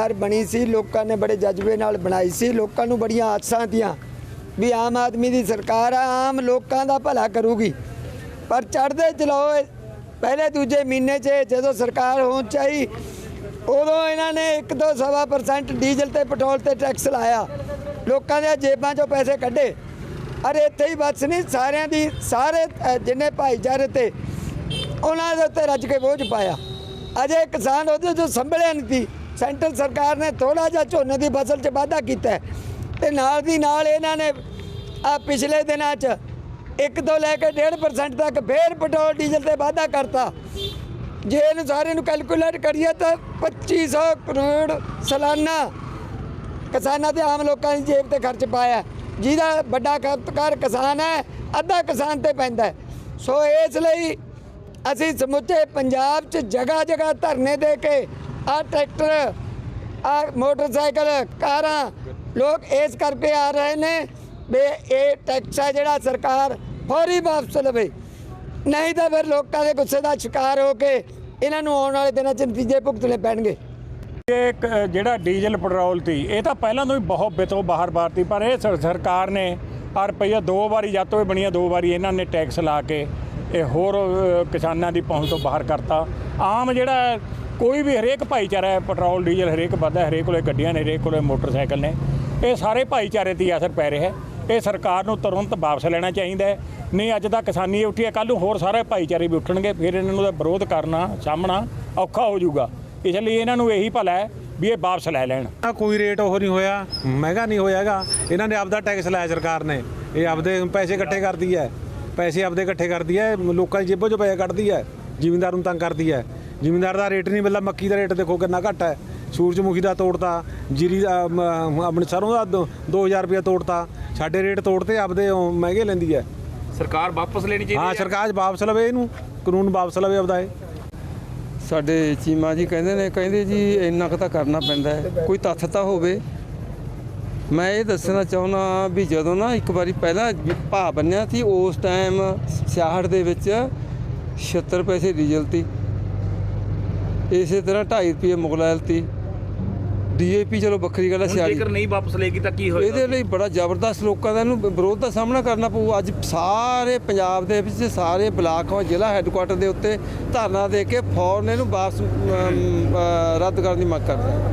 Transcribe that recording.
ਸਰਕਾਰ ਬਣੀ ਸੀ, ਲੋਕਾਂ ਨੇ ਬੜੇ ਜਜ਼ਬੇ ਨਾਲ ਬਣਾਈ ਸੀ, ਲੋਕਾਂ ਨੂੰ ਬੜੀਆਂ ਆਸਾਂ ਦੀਆਂ ਵੀ ਆਮ ਆਦਮੀ ਦੀ ਸਰਕਾਰ ਆ, ਆਮ ਲੋਕਾਂ ਦਾ ਭਲਾ ਕਰੂਗੀ। ਪਰ ਚੜਦੇ ਚਲਾਓ ਪਹਿਲੇ ਦੂਜੇ ਮਹੀਨੇ 'ਚ ਜਦੋਂ ਸਰਕਾਰ ਹੋਣ ਚਾਹੀ ਉਦੋਂ ਇਹਨਾਂ ਨੇ 1 ਤੋਂ ਸਵਾ ਪਰਸੈਂਟ ਡੀਜ਼ਲ ਤੇ ਪੈਟਰੋਲ ਤੇ ਟੈਕਸ ਲਾਇਆ। ਲੋਕਾਂ ਦੇ ਜੇਬਾਂ 'ਚੋਂ ਪੈਸੇ ਕੱਢੇ। ਅਰੇ ਇੱਥੇ ਹੀ ਬਸ ਨਹੀਂ, ਸਾਰਿਆਂ ਦੀ, ਸਾਰੇ ਜਿੰਨੇ ਭਾਈਚਾਰੇ ਤੇ ਉਹਨਾਂ ਦੇ ਉੱਤੇ ਰੱਜ ਕੇ ਬੋਝ ਪਾਇਆ। ਅਜੇ ਕਿਸਾਨ ਉਹਦੇ ਜੋ ਸੰਭਲਿਆ ਨਹੀਂ ਸੀ। ਸੈਂਟਰ ਸਰਕਾਰ ਨੇ ਥੋੜਾ ਜਿਹਾ ਝੋਨੇ ਦੀ ਫਸਲ 'ਚ ਵਾਧਾ ਕੀਤਾ ਹੈ। ਤੇ ਨਾਲ ਦੀ ਨਾਲ ਇਹਨਾਂ ਨੇ ਆ ਪਿਛਲੇ ਦਿਨਾਂ 'ਚ 1 ਤੋਂ ਲੈ ਕੇ 1.5% ਤੱਕ ਫੇਰ ਪੈਟਰੋਲ, ਡੀਜ਼ਲ ਤੇ ਵਾਧਾ ਕਰਤਾ। ਜੇ ਇਹਨੂੰ ਸਾਰੇ ਨੂੰ ਕੈਲਕੂਲੇਟ ਕਰੀਏ ਤਾਂ 2500 ਕਰੋੜ ਸਾਲਾਨਾ ਕਿਸਾਨਾਂ ਤੇ ਆਮ ਲੋਕਾਂ ਦੀ ਜੇਬ ਤੇ ਖਰਚ ਪਾਇਆ ਜਿਹਦਾ ਵੱਡਾ ਖਪਤਕਾਰ ਕਿਸਾਨ ਹੈ, ਅੱਧਾ ਕਿਸਾਨ ਤੇ ਪੈਂਦਾ ਸੋ ਇਸ ਲਈ ਅਸੀਂ ਸਮੁੱਚੇ ਪੰਜਾਬ 'ਚ ਜਗ੍ਹਾ ਜਗ੍ਹਾ ਧਰਨੇ ਦੇ ਕੇ ਆ ਟਰੈਕਟਰ ਆ ਮੋਟਰਸਾਈਕਲ, ਕਾਰਾਂ, ਲੋਕ ਇਸ ਕਰਕੇ ਆ ਰਹੇ ਨੇ ਵੀ ਇਹ ਟੈਕਸ ਹੈ ਜਿਹੜਾ ਸਰਕਾਰ ਫੌਰੀ ਵਾਪਸ ਲਵੇ। ਨਹੀਂ ਤਾਂ ਫਿਰ ਲੋਕਾਂ ਦੇ ਗੁੱਸੇ ਦਾ ਸ਼ਿਕਾਰ ਹੋ ਕੇ ਇਹਨਾਂ ਨੂੰ ਆਉਣ ਵਾਲੇ ਦਿਨਾਂ 'ਚ ਨਤੀਜੇ ਭੁਗਤਣੇ ਪੈਣਗੇ। ਇਹ ਜਿਹੜਾ ਡੀਜ਼ਲ ਪੈਟਰੋਲ ਸੀ, ਇਹ ਤਾਂ ਪਹਿਲਾਂ ਤੋਂ ਹੀ ਬਹੁਤ ਬਿਤੋਂ ਬਾਹਰ ਬਾਹਰ ਬਾਰਤੀ, ਪਰ ਇਹ ਸਰਕਾਰ ਨੇ ਆ ਰੁਪਈਆ ਦੋ ਵਾਰੀ ਜਦ ਤੋਂ ਇਹ ਬਣੀਆਂ ਦੋ ਵਾਰੀ ਇਹਨਾਂ ਨੇ ਟੈਕਸ ਲਾ ਕੇ ਇਹ ਹੋਰ ਕਿਸਾਨਾਂ ਦੀ ਪਹੁੰਚ ਤੋਂ ਬਾਹਰ ਕਰਤਾ। ਆਮ ਜਿਹੜਾ ਕੋਈ ਵੀ ਹਰੇਕ ਭਾਈਚਾਰਾ ਹੈ, ਪੈਟਰੋਲ, ਡੀਜ਼ਲ, ਹਰੇਕ ਵੱਧਦਾ ਹਰੇਕ ਕੋਲੇ ਗੱਡੀਆਂ ਨੇ, ਹਰੇਕ ਕੋਲੇ ਮੋਟਰਸਾਈਕਲ ਨੇ, ਇਹ ਸਾਰੇ ਭਾਈਚਾਰੇ ਤੇ ਹੀ ਅਸਰ ਪੈ ਰਿਹਾ ਹੈ। ਇਹ ਸਰਕਾਰ ਨੂੰ ਤੁਰੰਤ ਵਾਪਸ ਲੈਣਾ ਚਾਹੀਦਾ ਹੈ। ਨਹੀਂ, ਅੱਜ ਤਾਂ ਕਿਸਾਨੀ ਉੱਠੀ ਹੈ ਕੱਲ ਨੂੰ ਹੋਰ ਸਾਰੇ ਭਾਈਚਾਰੇ ਵੀ ਉੱਠਣਗੇ, ਫਿਰ ਇਹਨਾਂ ਨੂੰ ਦਾ ਵਿਰੋਧ ਕਰਨਾ ਸਾਹਮਣਾ ਔਖਾ ਹੋ ਜਾਊਗਾ। ਇਸ ਲਈ ਇਹਨਾਂ ਨੂੰ ਇਹੀ ਭਲਾ ਹੈ ਵੀ ਇਹ ਵਾਪਸ ਲੈ ਲੈਣ। ਨਾ ਕੋਈ ਰੇਟ ਉਹ ਨਹੀਂ ਹੋਇਆ, ਮਹਿੰਗਾ ਨਹੀਂ ਹੋਇਆਗਾ। ਇਹਨਾਂ ਨੇ ਆਪਦਾ ਟੈਕਸ ਲਾਇਆ ਸਰਕਾਰ ਨੇ। ਇਹ ਆਪਦੇ ਪੈਸੇ ਇਕੱਠੇ ਕਰਦੀ ਹੈ। ਪੈਸੇ ਆਪਦੇ ਇਕੱਠੇ ਕਰਦੀ ਹੈ ਲੋਕਾਂ ਦੀ ਜੇਬੋਂ 'ਚੋਂ ਪੈਸੇ ਕੱਢਦੀ ਹੈ ਜ਼ਿਮੀਂਦਾਰ ਨੂੰ ਤੰਗ ਕਰਦੀ ਹੈ। ਜ਼ਿਮੀਂਦਾਰ ਦਾ ਰੇਟ ਨਹੀਂ ਮਿਲਦਾ ਮੱਕੀ ਦਾ ਰੇਟ ਦੇਖੋ ਕਿੰਨਾ ਘੱਟ ਹੈ। ਸੂਰਜਮੁਖੀ ਦਾ ਤੋੜਤਾ ਜੀਰੀ ਦਾ ਆਪਣੇ ਸਰੋਂ ਦਾ 2000 ਰੁਪਏ ਤੋੜਤਾ। ਸਾਡੇ ਰੇਟ ਤੋੜਤੇ ਆਪਦੇ ਮਹਿੰਗੇ ਲੈਂਦੀ ਹੈ। ਸਰਕਾਰ ਵਾਪਸ ਲੈਣੀ ਚਾਹੀਦੀ ਹਾਂ ਹੈ? ਸਰਕਾਰ ਵਾਪਸ ਲਵੇ ਇਹਨੂੰ ਕਾਨੂੰਨ ਵਾਪਸ ਲਵੇ ਆਪਦਾ ਇਹ। ਸਾਡੇ ਚੀਮਾ ਜੀ ਕਹਿੰਦੇ ਨੇ ਕਹਿੰਦੇ ਜੀ ਇੰਨਾ ਕੁ ਤਾਂ ਕਰਨਾ ਪੈਂਦਾ ਹੈ। ਕੋਈ ਤੱਥ ਤਾਂ ਹੋਵੇ। ਮੈਂ ਇਹ ਦੱਸਣਾ ਚਾਹੁੰਦਾ ਵੀ ਜਦੋਂ ਨਾ ਇੱਕ ਵਾਰੀ ਪਹਿਲਾਂ ਭਾਅ ਬੰਨਿਆ ਸੀ ਉਸ ਟਾਈਮ 66 ਦੇ ਵਿੱਚ 76 ਪੈਸੇ ਡੀਜ਼ਲ ਤੀ। ਇਸੇ ਤਰ੍ਹਾਂ 2.5 ਰੁਪਏ ਮੁਗਲਾਇਲ ਤੀ। ਡੀਏਪੀ ਚਲੋ ਵੱਖਰੀ ਗੱਲ ਹੈ ਸਿਆੜੀ ਜੇਕਰ ਨਹੀਂ ਵਾਪਸ ਲਏਗੀ ਤਾਂ ਕੀ ਹੋਏਗਾ? ਇਹਦੇ ਲਈ ਬੜਾ ਜ਼ਬਰਦਸਤ ਲੋਕਾਂ ਦਾ ਇਹਨੂੰ ਵਿਰੋਧ ਦਾ ਸਾਹਮਣਾ ਕਰਨਾ ਪਊ। ਅੱਜ ਸਾਰੇ ਪੰਜਾਬ ਦੇ ਵਿੱਚ ਸਾਰੇ ਬਲਾਕ ਜ਼ਿਲ੍ਹਾ ਹੈੱਡਕੁਆਟਰ ਦੇ ਉੱਤੇ ਧਰਨਾ ਦੇ ਕੇ ਫੌਰਨ ਇਹਨੂੰ ਵਾਪਸ ਰੱਦ ਕਰਨ ਦੀ ਮੰਗ ਕਰਦੇ ਹਾਂ